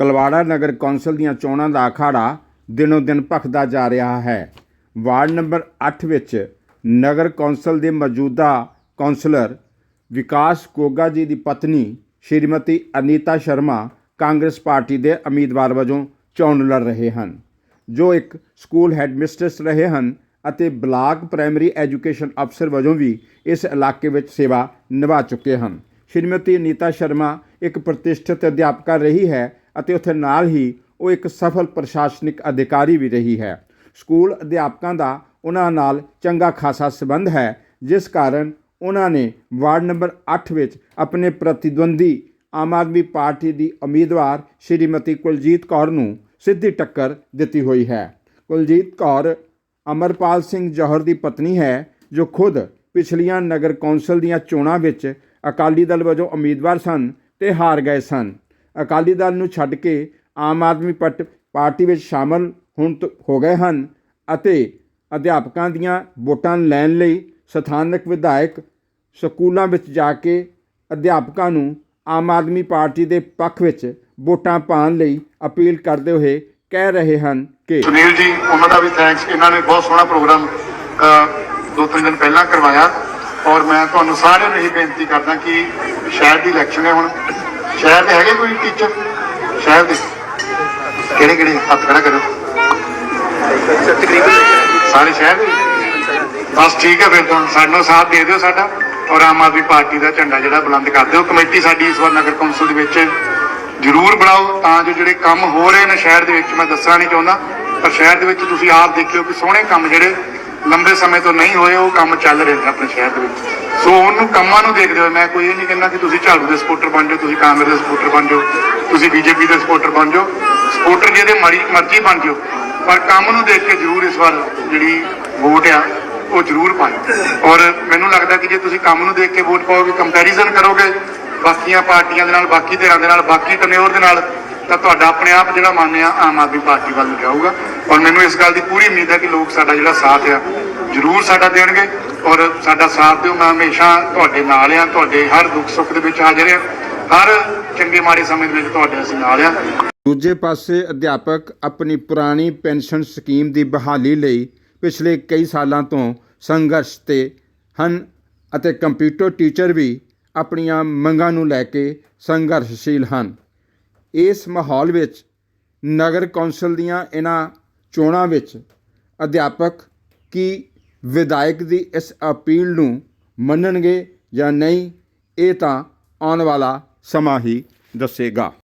ਤਲਵਾੜਾ ਨਗਰ council ਦੀਆਂ ਚੋਣਾਂ ਦਾ ਅਖਾੜਾ ਦਿਨੋ ਦਿਨ ਭਖਦਾ ਜਾ ਰਿਹਾ ਹੈ। ਵਾਰਡ ਨੰਬਰ 8 ਵਿੱਚ ਨਗਰ ਕੌਂਸਲ ਦੇ ਮੌਜੂਦਾ ਕੌਂਸਲਰ ਵਿਕਾਸ ਕੋਗਾ ਜੀ ਦੀ ਪਤਨੀ ਸ਼੍ਰੀਮਤੀ ਅਨੀਤਾ ਸ਼ਰਮਾ ਕਾਂਗਰਸ ਪਾਰਟੀ ਦੇ ਉਮੀਦਵਾਰ ਵਜੋਂ ਚੋਣ ਲੜ ਰਹੇ ਹਨ। ਜੋ ਇੱਕ ਸਕੂਲ ਹੈਡਮਿਸਟਰਸ ਰਹੇ ਹਨ ਅਤੇ ਬਲਾਕ ਪ੍ਰਾਇਮਰੀ ਐਜੂਕੇਸ਼ਨ ਅਫਸਰ ਵਜੋਂ ਵੀ ਇਸ ਇਲਾਕੇ ਵਿੱਚ ਸੇਵਾ ਨਿਭਾ ਚੁੱਕੇ ਹਨ। ਸ਼੍ਰੀਮਤੀ ਨੀਤਾ ਸ਼ਰਮਾ ਇੱਕ ਪ੍ਰਤਿਸ਼ਠਿਤ ਅਧਿਆਪਕਾ ਰਹੀ ਹੈ ਅਤੇ ਉੱਥੇ ਨਾਲ ਹੀ ਉਹ ਇੱਕ ਸਫਲ ਪ੍ਰਸ਼ਾਸਨਿਕ ਅਧਿਕਾਰੀ ਵੀ ਰਹੀ ਹੈ। ਸਕੂਲ ਅਧਿਆਪਕਾਂ ਦਾ ਉਹਨਾਂ ਨਾਲ ਚੰਗਾ ਖਾਸਾ ਸਬੰਧ ਹੈ, ਜਿਸ ਕਾਰਨ ਉਹਨਾਂ ਨੇ ਵਾਰਡ ਨੰਬਰ 8 ਵਿੱਚ ਆਪਣੇ ਪ੍ਰਤੀਦਵੰਦੀ ਆਮ ਆਦਮੀ ਪਾਰਟੀ ਦੀ ਉਮੀਦਵਾਰ ਸ਼੍ਰੀਮਤੀ ਕੁਲਜੀਤ ਕੌਰ ਨੂੰ ਸਿੱਧੀ ਟੱਕਰ ਦਿੱਤੀ ਹੋਈ ਹੈ। ਕੁਲਜੀਤ ਕੌਰ ਅਮਰਪਾਲ ਸਿੰਘ ਜੋਹਰ ਦੀ ਪਤਨੀ ਹੈ, ਜੋ ਖੁਦ ਪਿਛਲੀਆਂ ਨਗਰ ਕੌਂਸਲ ਦੀਆਂ ਚੋਣਾਂ ਵਿੱਚ ਅਕਾਲੀ ਦਲ ਵਜੋਂ ਉਮੀਦਵਾਰ ਸਨ ਤੇ ਹਾਰ ਗਏ ਸਨ। ਅਕਾਲੀ ਦਲ ਨੂੰ ਛੱਡ ਕੇ ਆਮ ਆਦਮੀ ਪਟ- ਪਾਰਟੀ ਵਿੱਚ ਸ਼ਾਮਲ ਹੁਣ ਤ- ਹੋ ਗਏ ਹਨ ਅਤੇ ਅਧਿਆਪਕਾਂ ਦੀਆਂ ਵੋਟਾਂ ਲੈਣ ਲਈ ਸਥਾਨਕ ਵਿਧਾਇਕ ਸਕੂਲਾਂ ਵਿੱਚ ਜਾ ਕੇ ਅਧਿਆਪਕਾਂ ਨੂੰ ਆਮ ਆਦਮੀ ਪਾਰਟੀ ਦੇ ਪੱਖ ਵਿੱਚ ਵੋਟਾਂ ਪਾਉਣ ਲਈ ਅਪੀਲ ਕਰਦੇ ਹੋਏ ਕਹਿ ਰਹੇ ਹਨ ਕਿ ਸੁਨੀਲ ਜੀ, ਉਹਨਾਂ ਦਾ ਵੀ ਥੈਂਕਸ ਇਹਨਾਂ ਨੇ ਬਹੁਤ ਸੋਹਣਾ ਪ੍ਰੋਗਰਾਮ ਦੋ ਤਿੰਨ ਦਿਨ ਪਹਿਲਾਂ ਕਰਵਾਇਆ ਔਰ ਮੈਂ ਤੁਹਾਨੂੰ ਸਾਰਿਆਂ ਨੂੰ ਇਹ ਬੇਨਤੀ ਕਰਦਾ ਕਿ ਸ਼ਾਇਦ ਦੀ ਇਲੈਕਸ਼ਨ ਹੈ ਹੁਣ। ਸ਼ਹਿਰ ਦੇ ਹੈਗੇ ਕੋਈ ਟੀਚਰ ਸ਼ਹਿਰ ਦੇ। ਕਿਹੜੇ ਕਿਹੜੇ? ਹੱਥ ਖੜਾ ਕਰੋ। ਸਾਰੇ ਸ਼ਹਿਰ ਦੇ? ਬਸ ਠੀਕ ਹੈ ਫਿਰ ਤੁਹਾਨੂੰ ਸਾਨੂੰ ਸਾਥ ਦੇ ਦਿਓ ਸਾਡਾ। ਔਰ ਆਮ ਆਦਮੀ ਪਾਰਟੀ ਦਾ ਝੰਡਾ ਜਿਹੜਾ ਬੁਲੰਦ ਕਰ ਦਿਓ। ਕਮੇਟੀ ਸਾਡੀ ਇਸ ਵਾਰ ਨਗਰ ਕੌਂਸਲ ਦੇ ਵਿੱਚ ਜ਼ਰੂਰ ਬਣਾਓ, ਤਾਂ ਜੋ ਜਿਹੜੇ ਕੰਮ ਹੋ ਰਹੇ ਨੇ ਸ਼ਹਿਰ ਦੇ ਵਿੱਚ, ਮੈਂ ਦੱਸਣਾ ਨਹੀਂ ਚਾਹੁੰਦਾ। ਪਰ ਸ਼ਹਿਰ ਦੇ ਵਿੱਚ ਤੁਸੀਂ ਆਪ ਦੇਖਿਓ ਕਿ ਸੋਹਣੇ ਕੰਮ ਜਿਹੜੇ ਲੰਬੇ ਸਮੇਂ ਤੋਂ ਨਹੀਂ ਹੋਏ, ਉਹ ਕੰਮ ਚੱਲ ਰਹੇ ਨੇ ਆਪਣੇ ਸ਼ਹਿਰ ਦੇ ਵਿੱਚ। ਸੋ ਉਹਨੂੰ ਕੰਮਾਂ ਨੂੰ ਦੇਖਦੇ ਹੋਏ ਮੈਂ ਕੋਈ ਇਹ ਨਹੀਂ ਕਹਿੰਦਾ ਕਿ ਤੁਸੀਂ ਝਾੜੂ ਦੇ ਸਪੋਰਟਰ ਬਣ ਜਾਓ, ਤੁਸੀਂ ਕਾਂਗਰਸ ਦੇ ਸਪੋਰਟਰ ਬਣ ਜਾਓ, ਤੁਸੀਂ ਬੀਜੇਪੀ ਦੇ ਸਪੋਰਟਰ ਬਣ ਜਾਓ, ਸਪੋਰਟਰ ਜਿਹਦੇ ਮਰੀ ਮਰਜ਼ੀ ਬਣ ਜਾਓ, ਪਰ ਕੰਮ ਨੂੰ ਦੇਖ ਕੇ ਜ਼ਰੂਰ ਇਸ ਵਾਰ ਜਿਹੜੀ ਵੋਟ ਆ, ਉਹ ਜ਼ਰੂਰ ਪਾਓ। ਔਰ ਮੈਨੂੰ ਲੱਗਦਾ ਕਿ ਜੇ ਤੁਸੀਂ ਕੰਮ ਨੂੰ ਦੇਖ ਕੇ ਵੋਟ ਪਾਓਗੇ ਕੰਪੈਰੀਜ਼ਨ ਕਰੋਗੇ, ਬਾਕੀਆਂ ਪਾਰਟੀਆਂ ਦੇ ਨਾਲ, ਬਾਕੀ ਧਿਰਾਂ ਦੇ ਨਾਲ, ਬਾਕੀ ਟਨਿਓਰ ਦੇ ਨਾਲ, ਤਾਂ ਤੁਹਾਡਾ ਆਪਣੇ ਆਪ ਜਿਹੜਾ ਮਨ ਆਮ ਆਦਮੀ ਪਾਰਟੀ ਵੱਲ ਜਾਊਗਾ। ਔਰ ਮੈਨੂੰ ਇਸ ਗੱਲ ਦੀ ਪੂਰੀ ਉਮੀਦ ਹੈ ਕਿ ਲੋਕ ਸਾਡਾ ਜਿਹੜਾ ਸਾਥ ਆ, ਜ਼ਰੂਰ ਸਾਡਾ ਦੇਣਗੇ। ਔਰ ਸਾਡਾ ਸਾਥ ਦਿਓ, ਮੈਂ ਹਮੇਸ਼ਾ ਤੁਹਾਡੇ ਨਾਲ ਆ ਤੁਹਾਡੇ ਹਰ ਦੁੱਖ ਸੁੱਖ ਦੇ ਵਿੱਚ ਹਾਜ਼ਰ ਆ ਹਰ ਚੰਗੇ ਮਾੜੇ ਸਮੇਂ ਦੇ ਵਿੱਚ ਤੁਹਾਡੇ ਅਸੀਂ ਨਾਲ ਆ ਦੂਜੇ ਪਾਸੇ ਅਧਿਆਪਕ ਆਪਣੀ ਪੁਰਾਣੀ ਪੈਨਸ਼ਨ ਸਕੀਮ ਦੀ ਬਹਾਲੀ ਲਈ ਪਿਛਲੇ ਕਈ ਸਾਲਾਂ ਤੋਂ ਸੰਘਰਸ਼ ਤੇ ਹਨ ਅਤੇ ਕੰਪਿਊਟਰ ਟੀਚਰ ਵੀ ਆਪਣੀਆਂ ਮੰਗਾਂ ਨੂੰ ਲੈ ਕੇ ਸੰਘਰਸ਼ਸ਼ੀਲ ਹਨ। ਇਸ ਮਾਹੌਲ ਵਿੱਚ ਨਗਰ ਕੌਂਸਲ ਦੀਆਂ ਇਹਨਾਂ ਚੋਣਾਂ ਵਿੱਚ ਅਧਿਆਪਕ ਕੀ ਵਿਧਾਇਕ ਦੀ ਇਸ ਅਪੀਲ ਨੂੰ ਮੰਨਣਗੇ ਜਾਂ ਨਹੀਂ, ਇਹ ਤਾਂ ਆਉਣ ਵਾਲਾ ਸਮਾਂ ਹੀ ਦੱਸੇਗਾ।